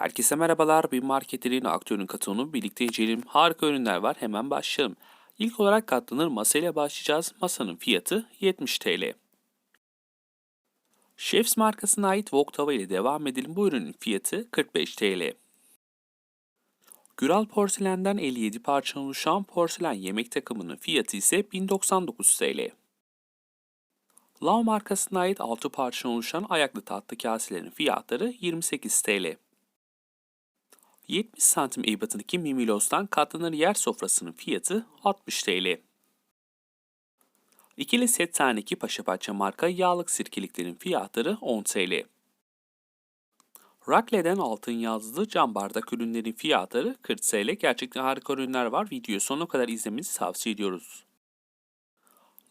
Herkese merhabalar. Bir marketlerin aktörün katılımı birlikte inceleyelim. Harika ürünler var. Hemen başlayalım. İlk olarak katlanır masayla başlayacağız. Masanın fiyatı 70 TL. Chefs markasına ait wok tava ile devam edelim. Bu ürünün fiyatı 45 TL. Güral porselenden 57 parça oluşan porselen yemek takımının fiyatı ise 1099 TL. Lav markasına ait 6 parça oluşan ayaklı tatlı kaselerin fiyatları 28 TL. 70 santim ebatındaki Mimilos'tan katlanır yer sofrasının fiyatı 60 TL. İkili set taneki paşa marka yağlık sirkeliklerin fiyatları 10 TL. Rakle'den altın yazılı cam bardak ürünlerin fiyatları 40 TL. Gerçekten harika ürünler var. Videoyu sonuna kadar izlemenizi tavsiye ediyoruz.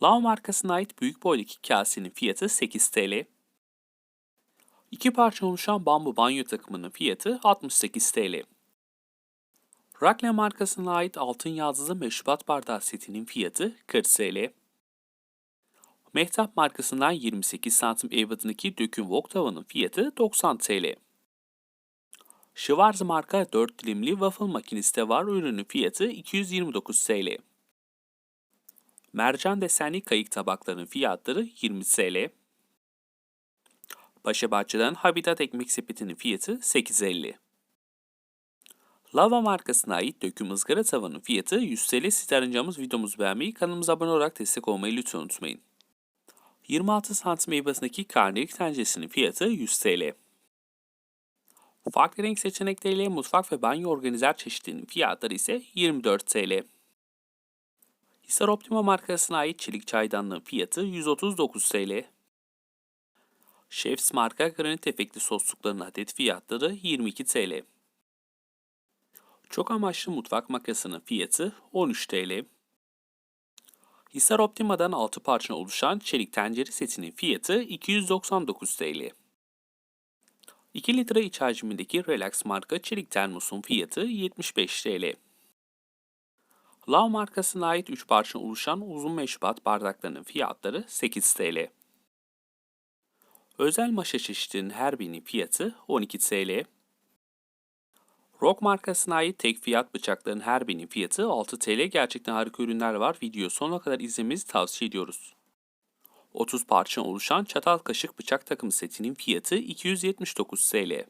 Lav markasına ait büyük boydaki kasenin fiyatı 8 TL. İki parça oluşan bambu banyo takımının fiyatı 68 TL. Rakle markasına ait altın yazılı meşrubat bardağı setinin fiyatı 40 TL. Mehtap markasından 28 santim ebatındaki döküm wok tavanın fiyatı 90 TL. Schwarz marka 4 dilimli waffle makinesi de var. Ürünün fiyatı 229 TL. Mercan desenli kayık tabaklarının fiyatları 20 TL. Paşa Bahçe'den Habitat ekmek sepetinin fiyatı 8.50. Lava markasına ait döküm ızgara tavanın fiyatı 100 TL. Siz videomuzu beğenmeyi, kanalımıza abone olarak destek olmayı lütfen unutmayın. 26 santim ebatındaki karnelik tenceresinin fiyatı 100 TL. Farklı renk seçenekleriyle mutfak ve banyo organizer çeşitlerinin fiyatları ise 24 TL. Hisar Optima markasına ait çelik çaydanlığın fiyatı 139 TL. Chef's marka granit efekti soslukların adet fiyatları 22 TL. Çok amaçlı mutfak makasının fiyatı 13 TL. Hisar Optima'dan 6 parça oluşan çelik tencere setinin fiyatı 299 TL. 2 litre iç hacmindeki Relax marka çelik termosun fiyatı 75 TL. Lav markasına ait 3 parça oluşan uzun meşrubat bardaklarının fiyatları 8 TL. Özel maşa çeşitinin her birinin fiyatı 12 TL. Rock markasına ait tek fiyat bıçakların her birinin fiyatı 6 TL. Gerçekten harika ürünler var. Video sonuna kadar izlemenizi tavsiye ediyoruz. 30 parça oluşan çatal kaşık bıçak takım setinin fiyatı 279 TL.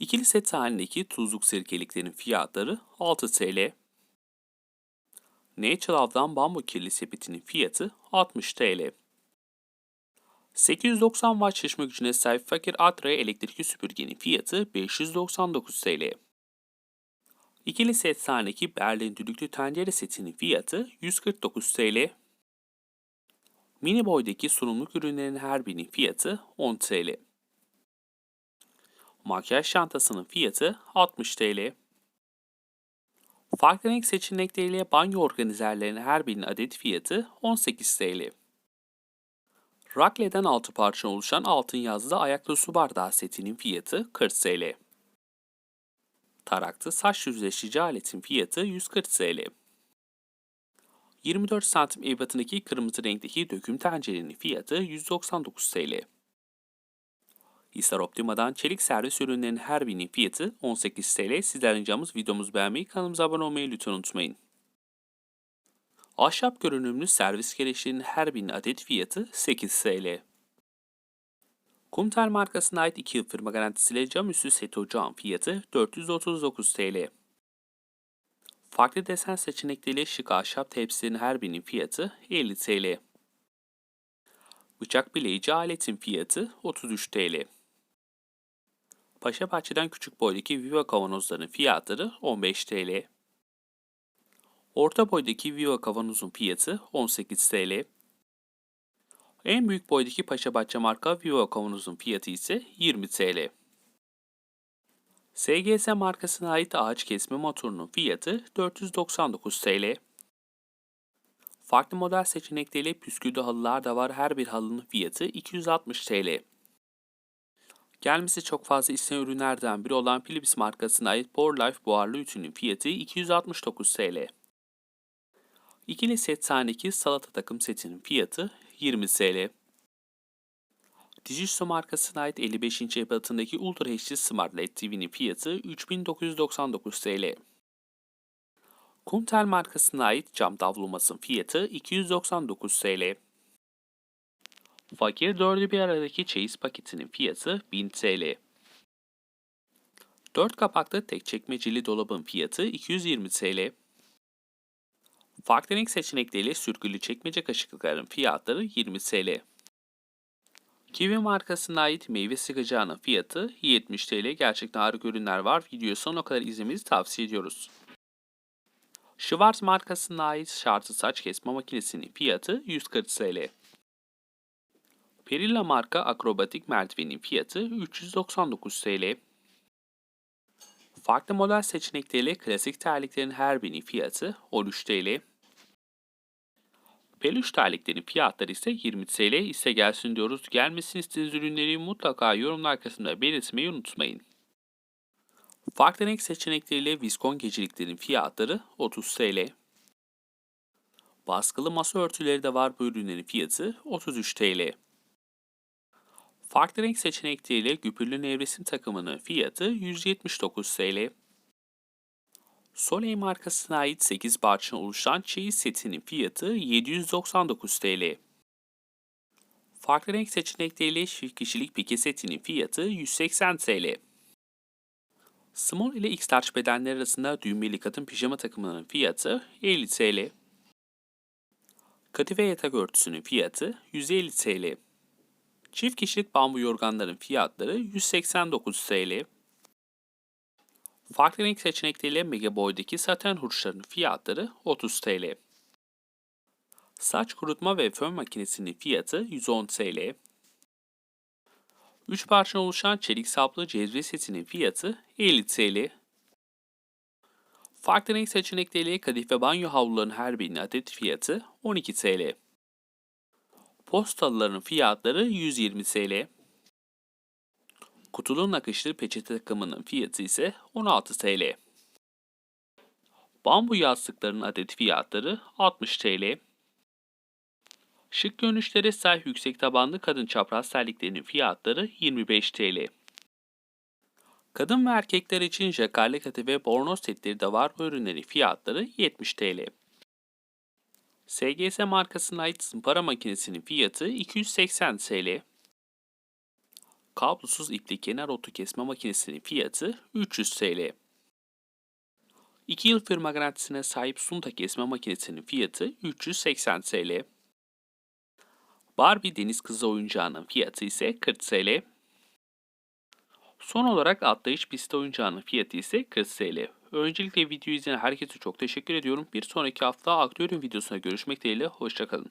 İkili set halindeki tuzluk sirkeliklerin fiyatları 6 TL. Nature'dan bambu kirli sepetinin fiyatı 60 TL. 890 watt şişme gücüne sahip fakir Atre elektrikli süpürgenin fiyatı 599 TL. İkili set sahneki Berlin düdüklü tencere setinin fiyatı 149 TL. Mini boydaki sunumluk ürünlerin her birinin fiyatı 10 TL. Makyaj çantasının fiyatı 60 TL. Farklı renk seçenekleriyle banyo organizerlerinin her birinin adet fiyatı 18 TL. Rakle'den 6 parça oluşan altın yazılı ayaklı su bardağı setinin fiyatı 40 TL. Taraklı saç yüzleşici aletin fiyatı 140 TL. 24 santim ebatındaki kırmızı renkteki döküm tencerenin fiyatı 199 TL. Hisar Optima'dan çelik servis ürünlerinin her birinin fiyatı 18 TL. Sizler videomuzu beğenmeyi, kanalımıza abone olmayı lütfen unutmayın. Ahşap görünümlü servis gereçlerinin her birinin adet fiyatı 8 TL. Kumtel markasına ait 2 yıl firma garantisiyle cam üstü set ocağın fiyatı 439 TL. Farklı desen seçenekleriyle şık ahşap tepsilerin her birinin fiyatı 50 TL. Bıçak bileyici aletin fiyatı 33 TL. Paşa Bahçe'den küçük boydaki Viva kavanozların fiyatları 15 TL. Orta boydaki Viva kavanozun fiyatı 18 TL. En büyük boydaki Paşa Bahçe marka Viva kavanozun fiyatı ise 20 TL. SGS markasına ait ağaç kesme motorunun fiyatı 499 TL. Farklı model seçenekleriyle püsküllü halılar da var. Her bir halının fiyatı 260 TL. Gelmesi çok fazla istenen ürünlerden biri olan Philips markasına ait Life buharlı ütünün fiyatı 269 TL. İkili set sahneki salata takım setinin fiyatı 20 TL. Digiso markasına ait 55 inç ebatındaki Ultra HD Smart LED TV'nin fiyatı 3999 TL. Kumtel markasına ait cam davlumasının fiyatı 299 TL. Fakir dördü bir aradaki çeyiz paketinin fiyatı 1000 TL. 4 kapaklı tek çekmeceli dolabın fiyatı 220 TL. Farklı renk seçenekleriyle sürgülü çekmece kaşıklıkların fiyatları 20 TL. Kiwi markasına ait meyve sıkacağının fiyatı 70 TL. Gerçekten harika ürünler var. Videoyu sonuna kadar izlemenizi tavsiye ediyoruz. Schwarz markasına ait şartı saç kesme makinesinin fiyatı 140 TL. Perilla marka akrobatik merdivenin fiyatı 399 TL. Farklı model seçenekleriyle klasik terliklerin her birinin fiyatı 13 TL. Peluş terliklerin fiyatları ise 20 TL ise gelsin diyoruz. Gelmesini istediğiniz ürünleri mutlaka yorumlar kısmında belirtmeyi unutmayın. Farklı renk seçenekleriyle viskon geceliklerin fiyatları 30 TL. Baskılı masa örtüleri de var bu ürünlerin fiyatı 33 TL. Farklı renk seçenekleriyle güpürlü nevresim takımının fiyatı 179 TL. Soleil markasına ait 8 parçadan oluşan çeyiz setinin fiyatı 799 TL. Farklı renk seçenekleriyle çift kişilik pike setinin fiyatı 180 TL. Small ile X-Large bedenler arasında düğmeli kadın pijama takımının fiyatı 50 TL. Kadife yatak örtüsünün fiyatı 150 TL. Çift kişilik bambu yorganların fiyatları 189 TL. Farklı renk seçenekleriyle Mega Boy'daki saten hurçların fiyatları 30 TL. Saç kurutma ve fön makinesinin fiyatı 110 TL. 3 parça oluşan çelik saplı cezve setinin fiyatı 50 TL. Farklı renk seçenekleriyle kadife banyo havlularının her birinin adet fiyatı 12 TL. Postalıların fiyatları 120 TL. Kutulu nakışlı peçete takımının fiyatı ise 16 TL. Bambu yastıkların adet fiyatları 60 TL. Şık görünüşlere sahip yüksek tabanlı kadın çapraz terliklerinin fiyatları 25 TL. Kadın ve erkekler için jakarlı katı ve bornoz setleri de var bu ürünlerin fiyatları 70 TL. SGS markasına ait zımpara makinesinin fiyatı 280 TL. Kablosuz ipli kenar otu kesme makinesinin fiyatı 300 TL. 2 yıl firma garantisine sahip sunta kesme makinesinin fiyatı 380 TL. Barbie deniz kızı oyuncağının fiyatı ise 40 TL. Son olarak atlayış pisti oyuncağının fiyatı ise 40 TL. Öncelikle videoyu izleyen herkese çok teşekkür ediyorum. Bir sonraki hafta aktörün videosuna görüşmek dileğiyle. Hoşçakalın.